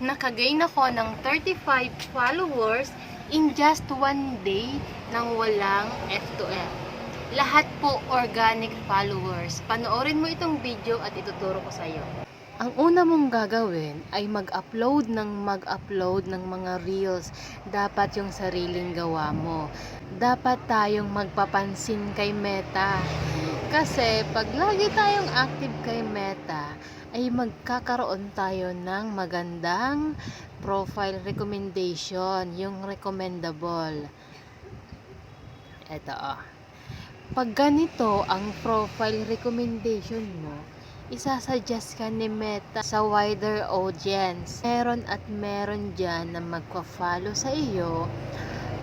nakagain ako ng 35 followers in just one day nang walang F2F. Lahat po organic followers. Panoorin mo itong video at ituturo ko sa iyo. Ang una mong gagawin ay mag-upload ng mag-upload ng mga reels. Dapat yung sariling gawa mo. Dapat tayong magpapansin kay Meta. Kasi pag lagi tayong active kay Meta, ay magkakaroon tayo ng magandang profile recommendation, yung recommendable. Ito oh. Pag ganito ang profile recommendation mo, isasuggest ka ni Meta sa wider audience. Meron at meron dyan na magpa-follow sa iyo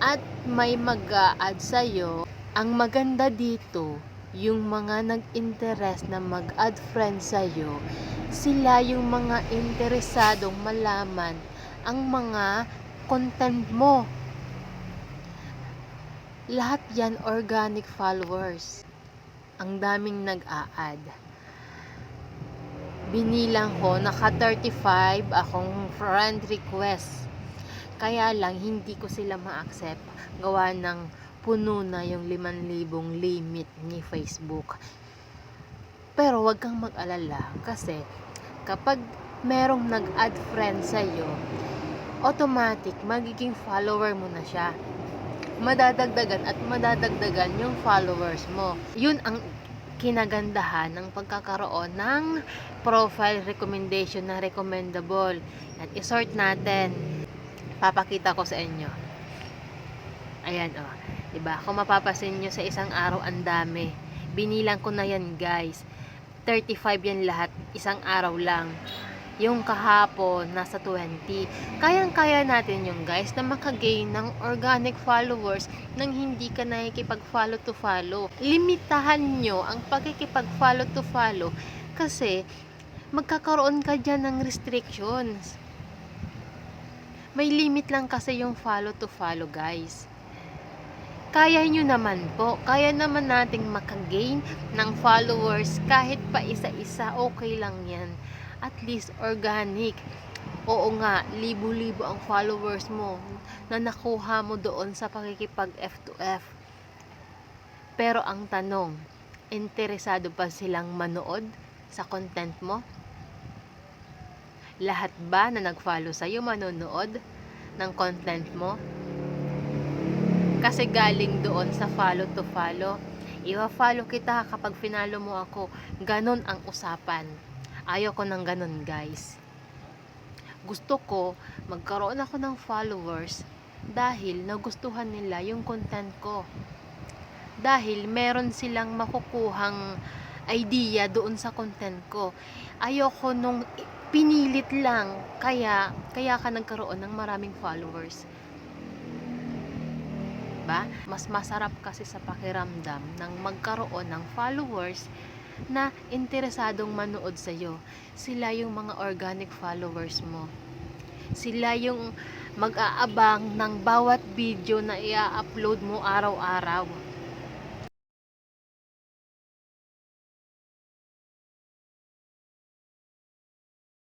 at may mag-a-add sa iyo. Ang maganda dito, yung mga nag-interest na mag-add friends sa iyo, sila yung mga interesadong malaman ang mga content mo. Lahat yan organic followers. Ang daming nag-a-add. Binilang ko, naka 35 akong friend request. Kaya lang, hindi ko sila ma-accept. Gawa ng puno na yung 5,000 limit ni Facebook. Pero wag kang mag-alala kasi kapag merong nag-add friend sa'yo, automatic magiging follower mo na siya. Madadagdagan at madadagdagan yung followers mo. Yun ang kinagandahan ng pagkakaroon ng profile recommendation na recommendable. At isort natin. Papakita ko sa inyo. Ayan o. Oh. Diba? Kung mapapasin nyo sa isang araw, ang dami. Binilang ko na yan guys. 35 yan lahat. Isang araw lang. Yung kahapon, nasa 20. Kayang-kaya natin yung guys na makagain ng organic followers nang hindi ka nakikipag-follow to follow. Limitahan nyo ang pagkikipag-follow to follow kasi magkakaroon ka dyan ng restrictions. May limit lang kasi yung follow to follow guys kaya nyo naman po. Kaya naman nating makagain ng followers kahit pa isa-isa, okay lang yan. At least organic. Oo nga, libo-libo ang followers mo na nakuha mo doon sa pakikipag F2F. Pero ang tanong, interesado pa silang manood sa content mo? Lahat ba na nag-follow sa'yo manonood ng content mo? Kasi galing doon sa follow to follow. Iwa-follow kita kapag finalo mo ako. Ganon ang usapan. Ayaw ko ng ganon guys. Gusto ko magkaroon ako ng followers dahil nagustuhan nila yung content ko. Dahil meron silang makukuhang idea doon sa content ko. Ayoko nung pinilit lang kaya kaya ka nagkaroon ng maraming followers ba? Mas masarap kasi sa pakiramdam ng magkaroon ng followers na interesadong manood sa iyo. Sila yung mga organic followers mo. Sila yung mag-aabang ng bawat video na i-upload mo araw-araw.